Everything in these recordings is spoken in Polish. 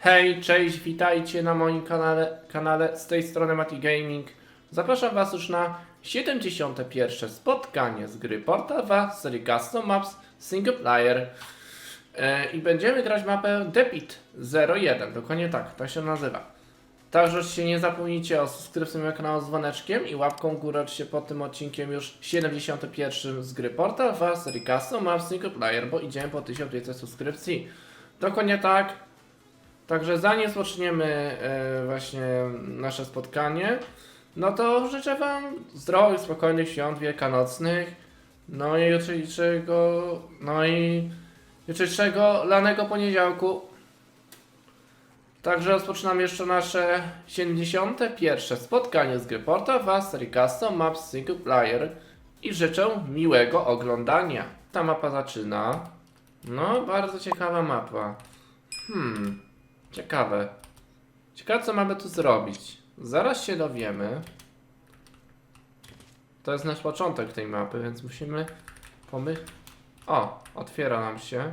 Hej, cześć, witajcie na moim kanale, kanale z tej strony Mati Gaming. Zapraszam Was już na 71. spotkanie z gry Portal 2 z serii Custom Maps Single Player. E, I będziemy grać mapę Debit 01, dokładnie tak, tak się nazywa. Także oczywiście nie zapomnijcie o subskrypcji mojego kanału z dzwoneczkiem i łapką górę oczywiście pod tym odcinkiem już 71 z gry Portal 2 z serii Custom Maps Single Player, bo idziemy po 1500 subskrypcji. Dokładnie tak. Także zanim rozpoczniemy e, właśnie nasze spotkanie, no to życzę Wam zdrowych, spokojnych świąt wielkanocnych, no i jutrzejszego, no i jutrzejszego lanego poniedziałku. Także rozpoczynamy jeszcze nasze 71. spotkanie z gry Portal Was serii Custom Maps Single Player i życzę miłego oglądania. Ta mapa zaczyna. No, bardzo ciekawa mapa. Hmm. Ciekawe. Ciekawe, co mamy tu zrobić. Zaraz się dowiemy. To jest nasz początek tej mapy, więc musimy pomyśleć. O, otwiera nam się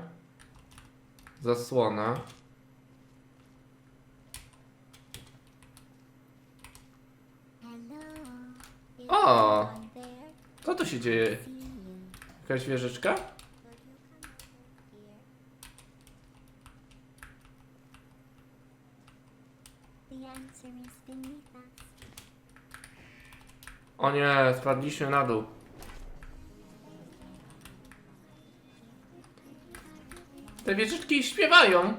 zasłona. O! Co tu się dzieje? Jakaś wieżyczka? O nie, spadliśmy na dół. Te wieżyczki śpiewają.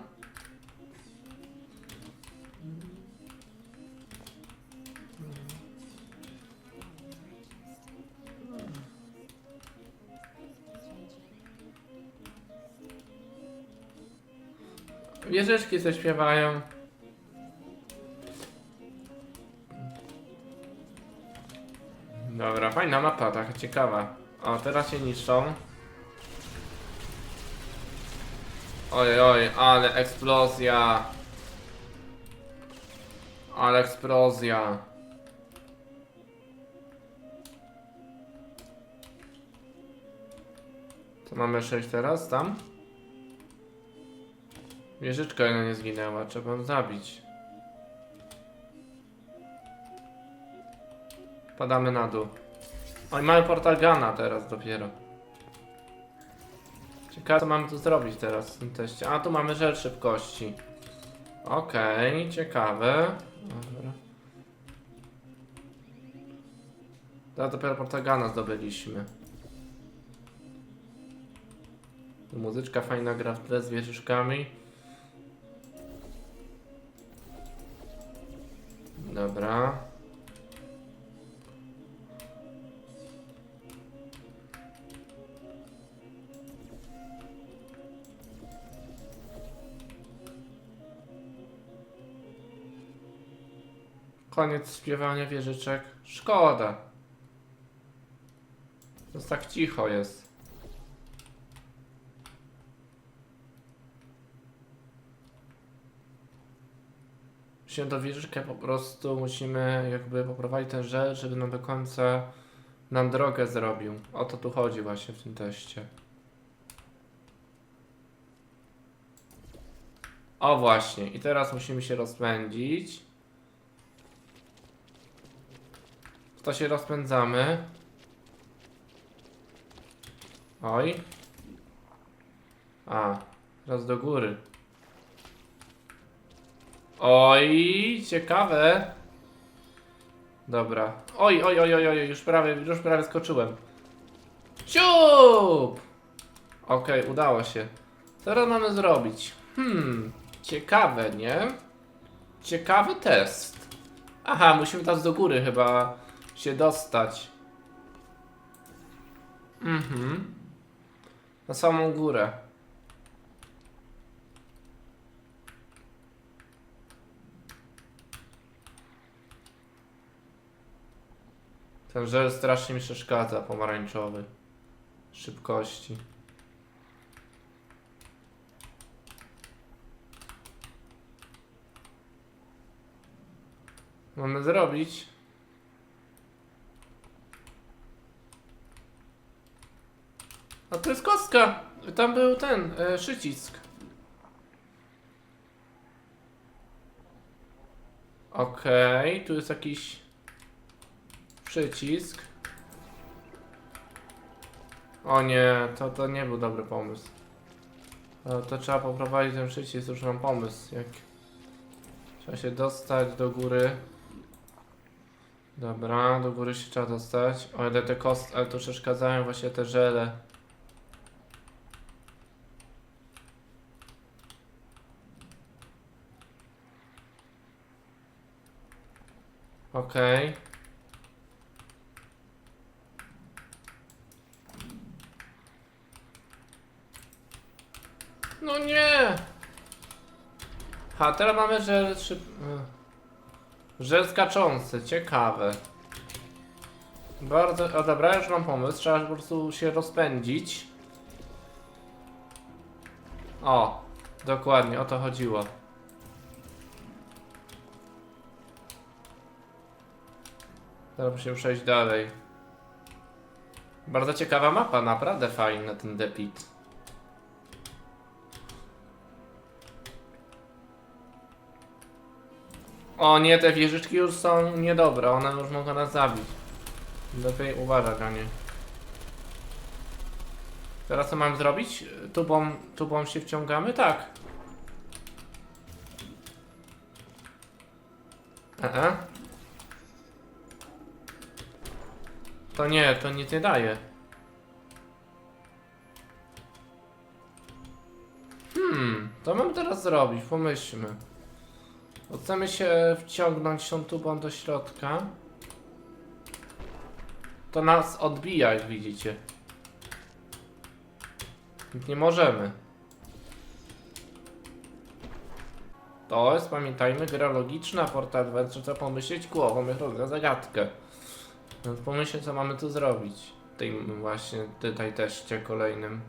Wieżyczki se śpiewają. Fajna mapa, taka ciekawa. O, teraz się niszczą. Oj, oj, ale eksplozja. Ale eksplozja. Co mamy przejść teraz? Tam? Wieżyczka jedna nie zginęła, trzeba ją zabić. Padamy na dół. Oj, mamy portagana teraz dopiero. Ciekawe co mamy tu zrobić teraz w tym teście. A, tu mamy rzecz szybkości. Okej, ciekawe. Dobra. Teraz dopiero portagana zdobyliśmy. Tu Muzyczka fajna gra w tle z wieżyczkami. Dobra. Koniec śpiewania wieżyczek. Szkoda. To tak cicho jest. się do wieżyczkę po prostu musimy jakby poprowadzić ten żel, żeby nam do końca nam drogę zrobił. O to tu chodzi właśnie w tym teście. O właśnie, i teraz musimy się rozpędzić. W to się rozpędzamy. Oj. A, raz do góry. Oj, ciekawe. Dobra. Oj, oj, oj, oj, oj, już prawie, już prawie skoczyłem. Ciup! Okej, udało się. Teraz mamy zrobić? Hmm, ciekawe, nie? Ciekawy test. Aha, musimy teraz do góry chyba się dostać. Mhm. Na samą górę. Ten żel strasznie mi przeszkadza, pomarańczowy. Szybkości. Mamy zrobić. A to jest kostka! Tam był ten, e, przycisk. Okej, tu jest jakiś przycisk. O nie, to, to nie był dobry pomysł. To, to trzeba poprowadzić ten przycisk, już mam pomysł. Jak trzeba się dostać do góry. Dobra, do góry się trzeba dostać. O ile te kost, ale tu przeszkadzają właśnie te żele. Okej. No nie! Ha, teraz mamy żel szyb... Żel skaczący, ciekawe. Bardzo... O dobra, już mam pomysł, trzeba po prostu się rozpędzić. O, dokładnie, o to chodziło. Teraz musimy przejść dalej. Bardzo ciekawa mapa, naprawdę fajna ten depit. O nie, te wieżyczki już są niedobre, one już mogą nas zabić. Lepiej uważać na nie. Teraz co mam zrobić? Tubą, tubą się wciągamy? Tak. E To nie, to nic nie daje. Hmm, to mam teraz zrobić, pomyślmy. Chcemy się wciągnąć tą tubą do środka. To nas odbija, jak widzicie. Nie możemy. To jest, pamiętajmy, gra logiczna, Port Adventure, trzeba pomyśleć głową, jak rozwiązać zagadkę. No, pomyśleć, co mamy tu zrobić. Tym właśnie, tutaj teście kolejnym.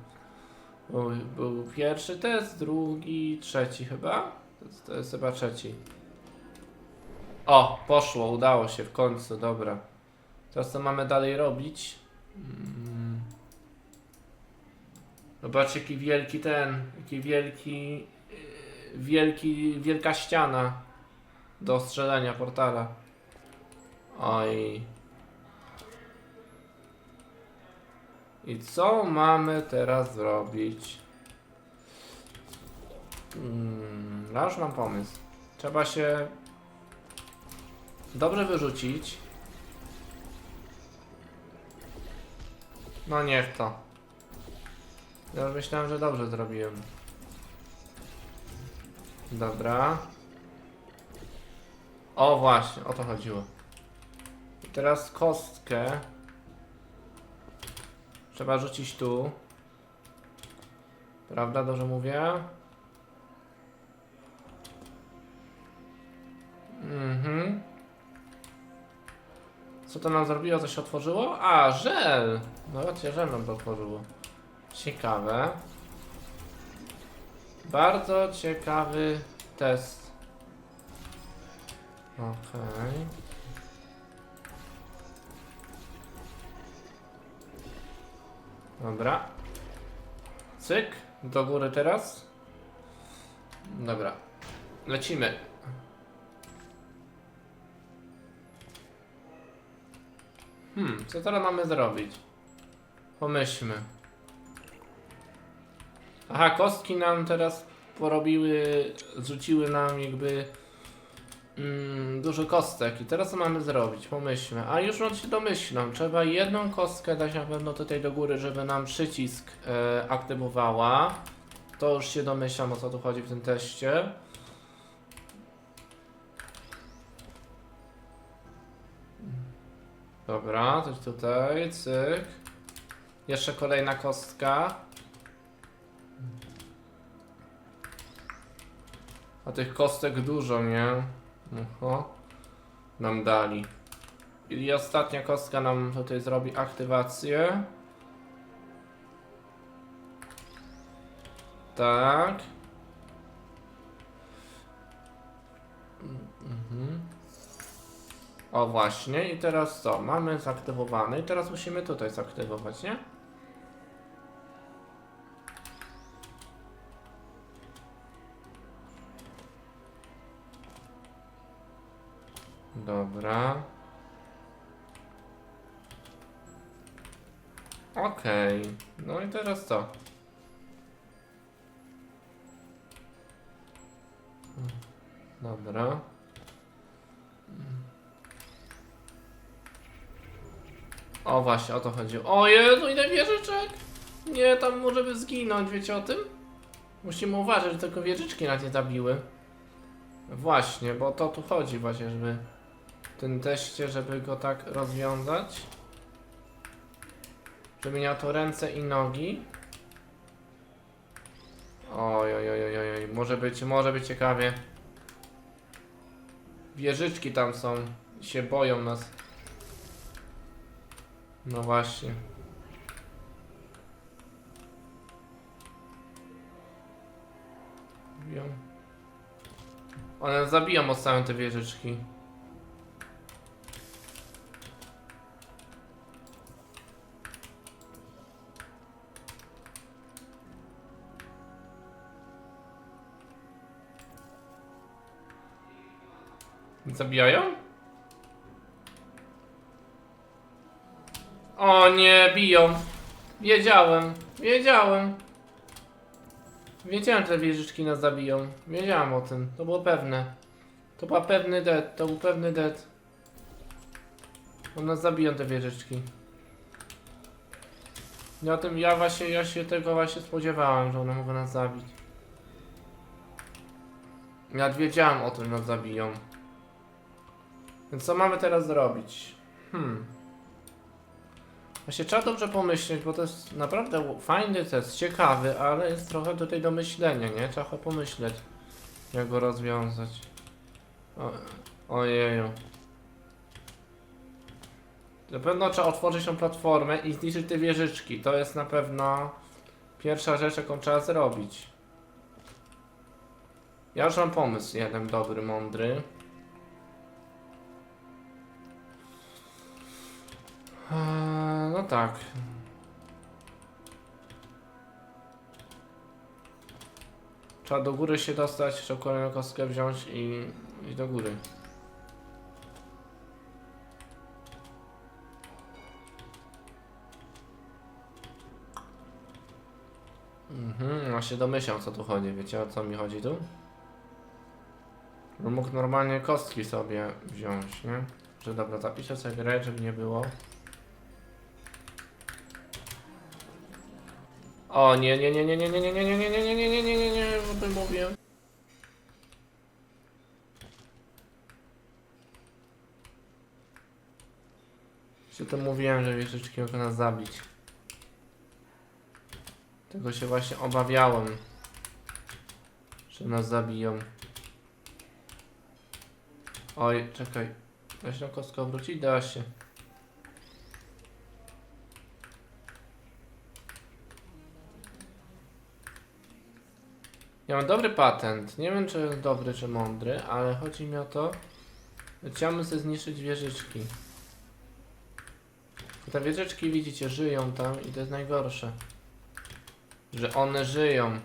Był, był pierwszy test, drugi, trzeci chyba? To jest, to jest chyba trzeci. O, poszło, udało się w końcu, dobra. Teraz co mamy dalej robić? Mm. Zobaczcie jaki wielki ten, jaki wielki, yy, wielki, wielka ściana do ostrzelenia portala. Oj. I co mamy teraz zrobić? Hmm, ja już mam pomysł. Trzeba się dobrze wyrzucić. No niech to. Ja myślałem, że dobrze zrobiłem. Dobra. O właśnie, o to chodziło. I teraz kostkę. Trzeba rzucić tu. Prawda, dobrze mówię? Mhm. Co to nam zrobiło? Co się otworzyło? A, żel! No raczej żel nam to otworzyło. Ciekawe. Bardzo ciekawy test. Okej. Dobra. Cyk. Do góry teraz. Dobra. Lecimy. Hmm, co teraz mamy zrobić? Pomyślmy. Aha, kostki nam teraz porobiły, zrzuciły nam jakby mm, dużo kostek. I teraz co mamy zrobić? Pomyślmy. A już on się domyślam. Trzeba jedną kostkę dać na pewno tutaj do góry, żeby nam przycisk e, aktywowała. To już się domyślam o co tu chodzi w tym teście. Dobra, coś tutaj, cyk. Jeszcze kolejna kostka. A tych kostek dużo, nie? Oho. Nam dali. I ostatnia kostka nam tutaj zrobi aktywację. Tak. Mhm. O właśnie, i teraz co? Mamy zaktywowane i teraz musimy tutaj zaktywować, nie? Dobra. Okej. No i teraz co? Dobra. O właśnie, o to chodziło. O Jezu, ile wieżyczek! Nie, tam może by zginąć, wiecie o tym? Musimy uważać, że tylko wieżyczki nas nie zabiły. Właśnie, bo to tu chodzi właśnie, żeby tym teście, żeby go tak rozwiązać. Żeby miał to ręce i nogi. Oj, oj, oj, oj, oj, może być, może być ciekawie. Wieżyczki tam są, się boją nas. No właśnie. One zabiją od same te wieżyczki. Zabijają? O nie, biją. Wiedziałem, wiedziałem. Wiedziałem, że te wieżyczki nas zabiją. Wiedziałem o tym, to było pewne. To był pewny dead, to był pewny dead. One nas zabiją te wieżyczki. Ja o tym, ja właśnie, ja się tego właśnie spodziewałem, że one mogą nas zabić. Ja wiedziałem o tym, nas zabiją. Więc co mamy teraz zrobić? Hmm. Właśnie trzeba dobrze pomyśleć, bo to jest naprawdę fajny test, ciekawy, ale jest trochę tutaj do myślenia, nie? Trzeba pomyśleć, jak go rozwiązać. O, ojeju. Na pewno trzeba otworzyć tą platformę i zniszczyć te wieżyczki. To jest na pewno pierwsza rzecz, jaką trzeba zrobić. Ja już mam pomysł, jeden dobry, mądry. Eee, No tak. Trzeba do góry się dostać, trzeba kolejną kostkę wziąć i iść do góry. Mhm, no się domyślam co tu chodzi, wiecie o co mi chodzi tu? No mógł normalnie kostki sobie wziąć, nie? Że dobra, zapiszę sobie grę, żeby nie było. O nie, nie, nie, nie, nie, nie, nie, nie, nie, nie, nie, nie, nie, nie, nie, nie, o tym mówię. Się to mówiłem, że wieżyczki mogą nas zabić. Tego się właśnie obawiałem. Że nas zabiją. Oj, czekaj. Da się tą kostkę obrócić? Da się. Ja mam dobry patent. Nie wiem, czy dobry, czy mądry, ale chodzi mi o to, że chciałbym sobie zniszczyć wieżyczki. Te wieżyczki, widzicie, żyją tam i to jest najgorsze. Że one żyją.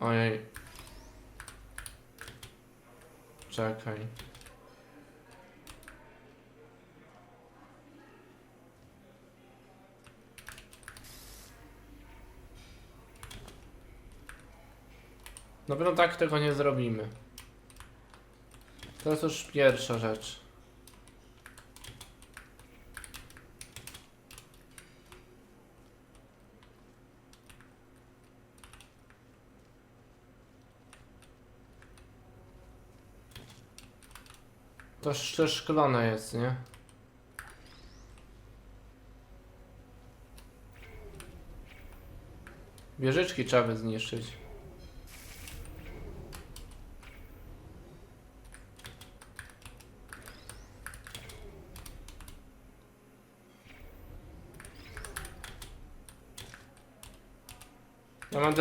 Ojej. Czekaj. Na pewno tak tego nie zrobimy. To jest już pierwsza rzecz. To jeszcze szklone jest, nie? Wieżyczki trzeba by zniszczyć.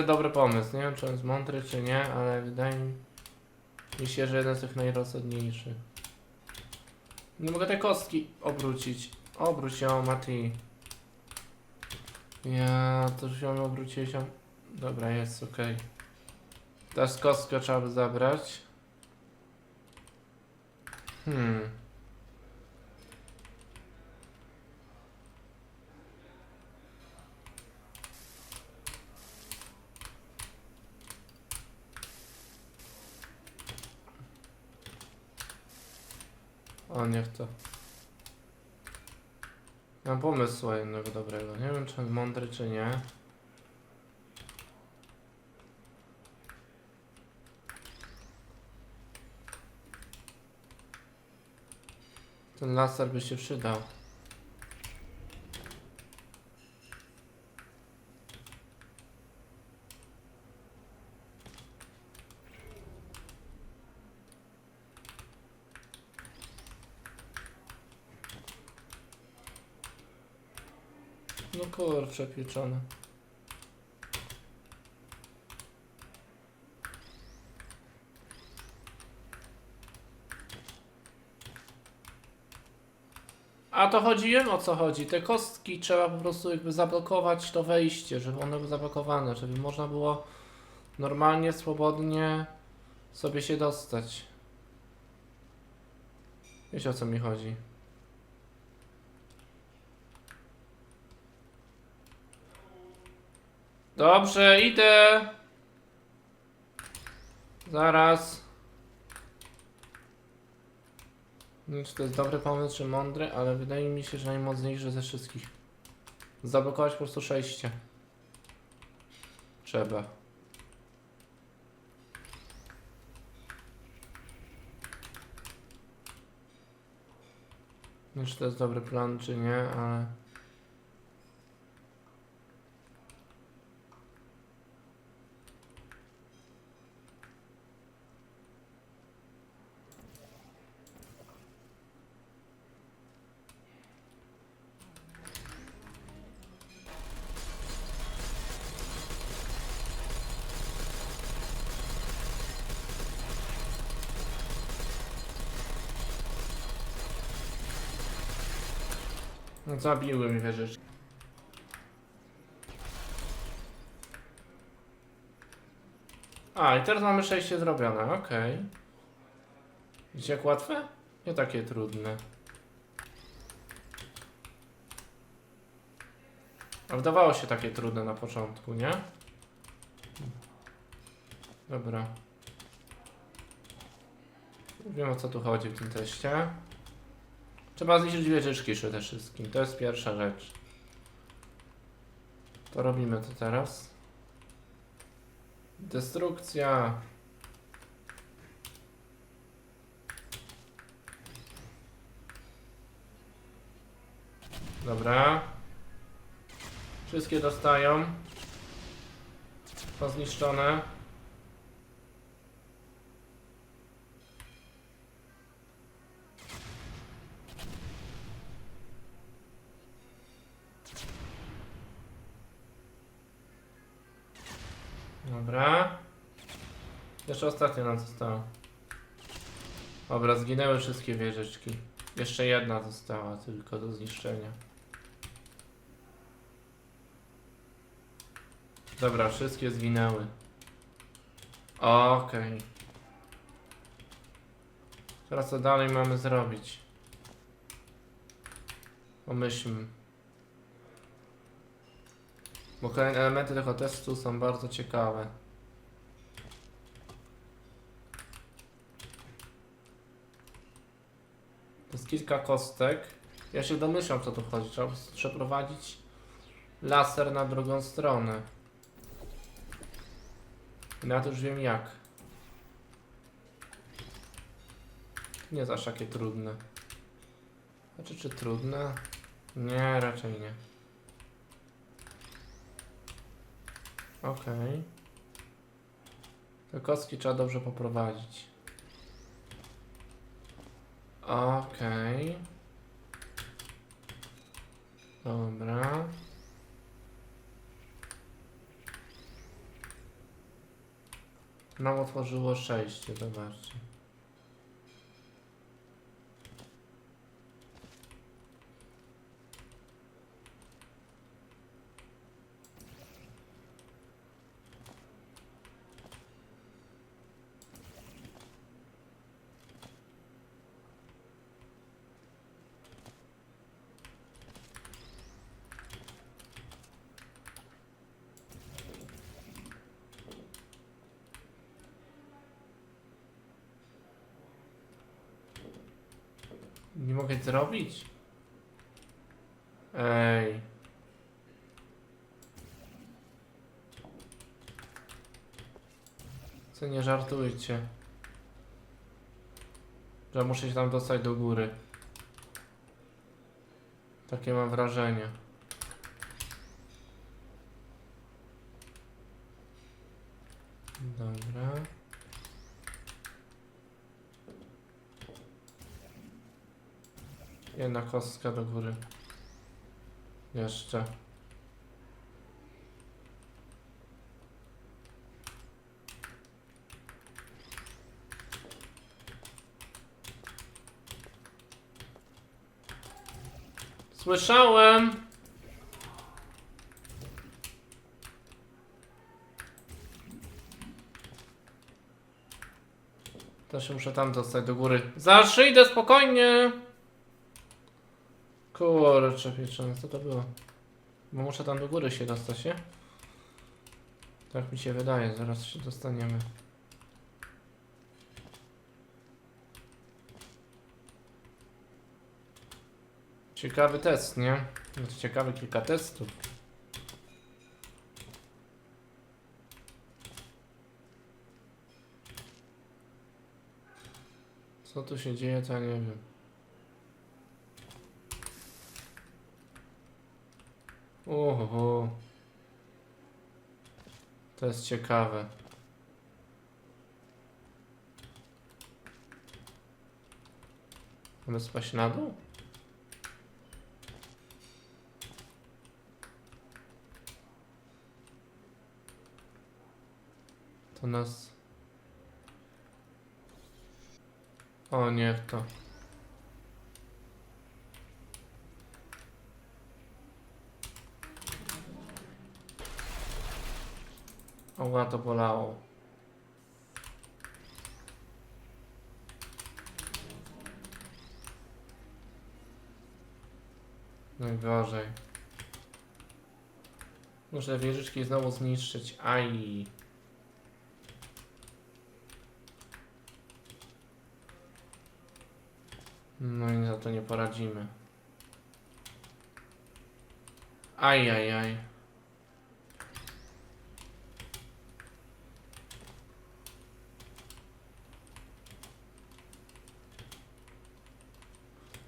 Dobry pomysł. Nie wiem, czy on jest mądry, czy nie, ale wydaje mi się, że jeden z tych najrozsądniejszych. Nie mogę tej kostki obrócić. Obróć ją, Mati. Ja to już ją obróciłeś. Dobra, jest ok. Teraz kostkę trzeba by zabrać. Hmm. O, niech to. Mam pomysł jednego dobrego. Nie wiem, czy on mądry, czy nie. Ten laser by się przydał. No kurczę, pieczone. A to chodzi, wiem o co chodzi. Te kostki trzeba po prostu jakby zablokować to wejście, żeby one były zablokowane, żeby można było normalnie, swobodnie sobie się dostać. Wiecie o co mi chodzi. Dobrze, idę. Zaraz. Nie wiem, czy to jest dobry pomysł, czy mądry, ale wydaje mi się, że najmocniejszy ze wszystkich. Zablokować po prostu przejście. Trzeba. Nie wiem, czy to jest dobry plan, czy nie, ale... zabiły mi wieżyczki. A, i teraz mamy przejście zrobione, okej. Widzicie jak łatwe? Nie takie trudne. A wydawało się takie trudne na początku, nie? Dobra. Wiem o co tu chodzi w tym teście. Trzeba zniszczyć wieżyczki przede wszystkim. To jest pierwsza rzecz. To robimy to teraz. Destrukcja. Dobra. Wszystkie dostają. To zniszczone. Dobra. Jeszcze ostatnia nam została. Dobra, zginęły wszystkie wieżyczki. Jeszcze jedna została tylko do zniszczenia. Dobra, wszystkie zginęły. Okej. Teraz co dalej mamy zrobić? Pomyślmy. Bo kolejne elementy tego testu są bardzo ciekawe. To jest kilka kostek. Ja się domyślam co tu chodzi. Trzeba przeprowadzić laser na drugą stronę. Ja to już wiem jak. Nie aż takie trudne. Znaczy czy trudne? Nie, raczej nie. Okej. Te kostki trzeba dobrze poprowadzić. Okej. Dobra. Nam otworzyło przejście, zobaczcie. Mogę zrobić? Ej. Co nie żartujcie. Że muszę się tam dostać do góry. Takie mam wrażenie. Dobra. Jedna kostka do góry. Jeszcze. Słyszałem! To się muszę tam dostać do góry. Zaraz idę spokojnie! Kurczę, pieczone, co to było? Bo muszę tam do góry się dostać, nie? Tak mi się wydaje, zaraz się dostaniemy. Ciekawy test, nie? Znaczy ciekawy kilka testów. Co tu się dzieje, to ja nie wiem. Oho. To jest ciekawe. Mamy spaść na dół? To nas... O, niech to. Oła, to bolało. Najgorzej. Muszę wieżyczki znowu zniszczyć. Aj. No i za to nie poradzimy. Aj, aj, aj.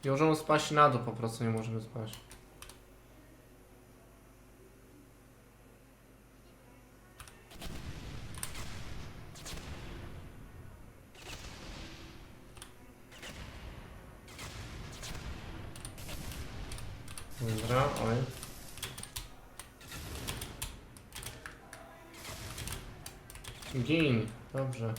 Nie możemy spaść na dół, po prostu nie możemy spaść. Dobra, oj. Gin, dobrze.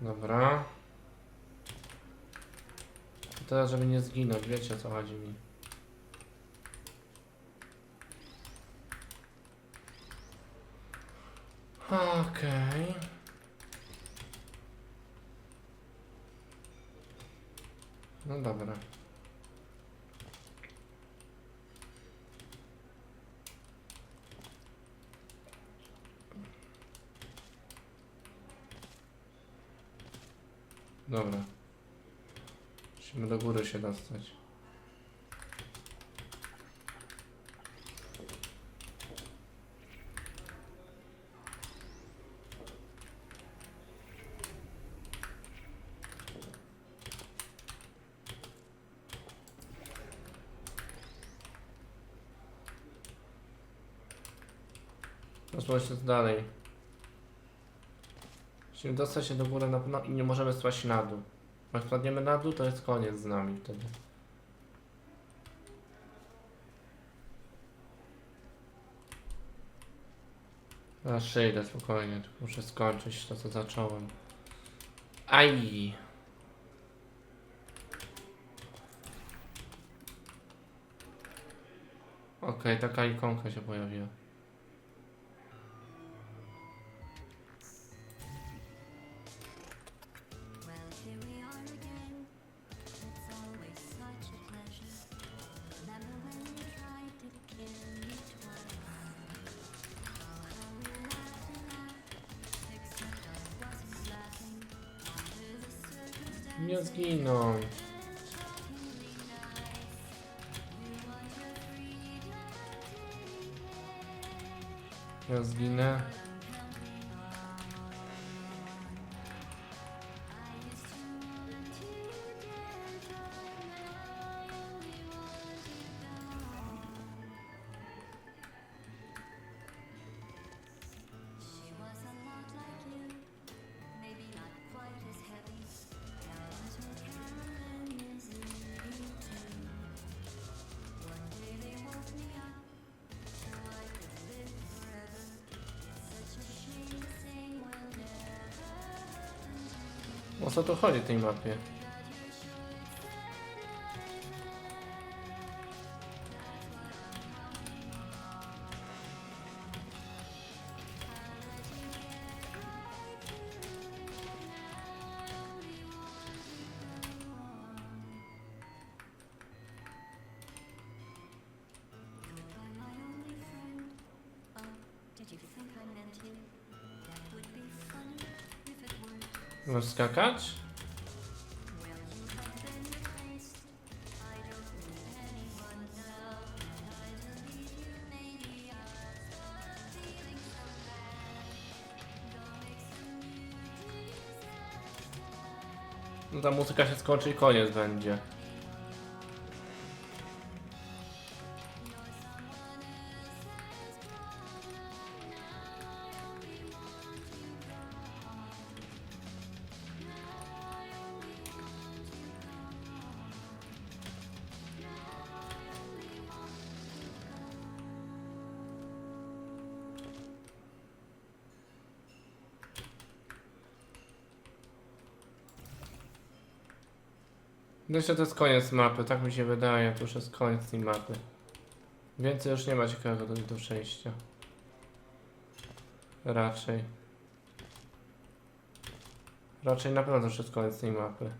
Dobra. Żeby nie zginąć, wiecie o co chodzi mi. Okej. No dobra. Dobra. Musimy do góry się dostać. Zobaczmy dalej. Musimy dostać się do góry na pewno i nie możemy spaść na dół. Jak spadniemy na dół, to jest koniec z nami wtedy. Teraz przejdę spokojnie, muszę skończyć to co zacząłem. Aj! Okej, taka ikonka się pojawiła. Nie zginąć. Ja zginę. O co tu chodzi w tej mapie? New dreams. No ta muzyka się skończy i koniec będzie. Myślę, to jest koniec mapy, tak mi się wydaje, to już jest koniec tej mapy. Więcej już nie ma ciekawego do, do przejścia. Raczej. Raczej na pewno to już jest koniec tej mapy.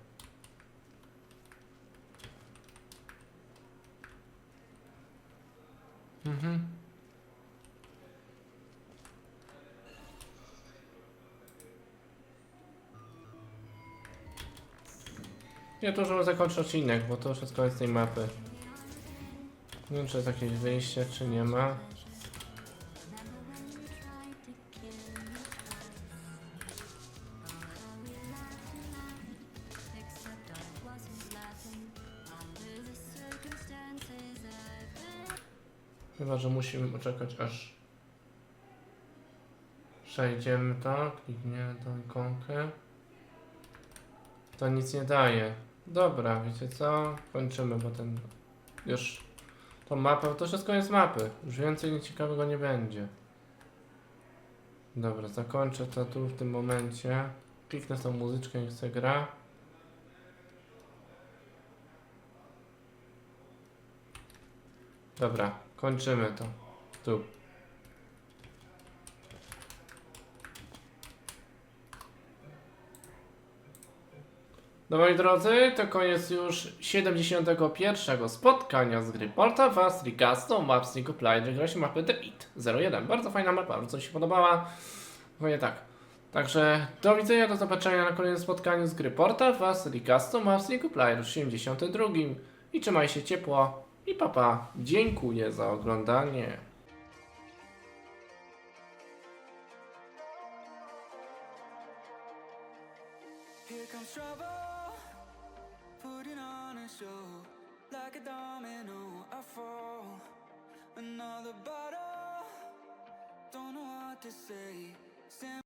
Mhm. Ja to już zakończę odcinek, bo to już jest koniec tej mapy. Nie wiem, czy jest jakieś wyjście, czy nie ma. Chyba, że musimy poczekać aż przejdziemy to, klikniemy tą ikonkę. To nic nie daje. Dobra, wiecie co? Kończymy, bo ten już tą mapę, to już jest mapy. Już więcej ciekawego nie będzie. Dobra, zakończę to tu w tym momencie. Kliknę tą muzyczkę, niech se gra. Dobra, kończymy to. Tu. No moi drodzy, to koniec już 71. spotkania z gry Porta Was Ricasto Maps Single Player. Graliśmy mapę The Pit 01. Bardzo fajna mapa, bardzo mi się podobała. Powiem tak. Także do widzenia, do zobaczenia na kolejnym spotkaniu z gry Porta Was Ricasto Maps Single Player 72. I trzymaj się ciepło. I papa, dziękuję za oglądanie. To say.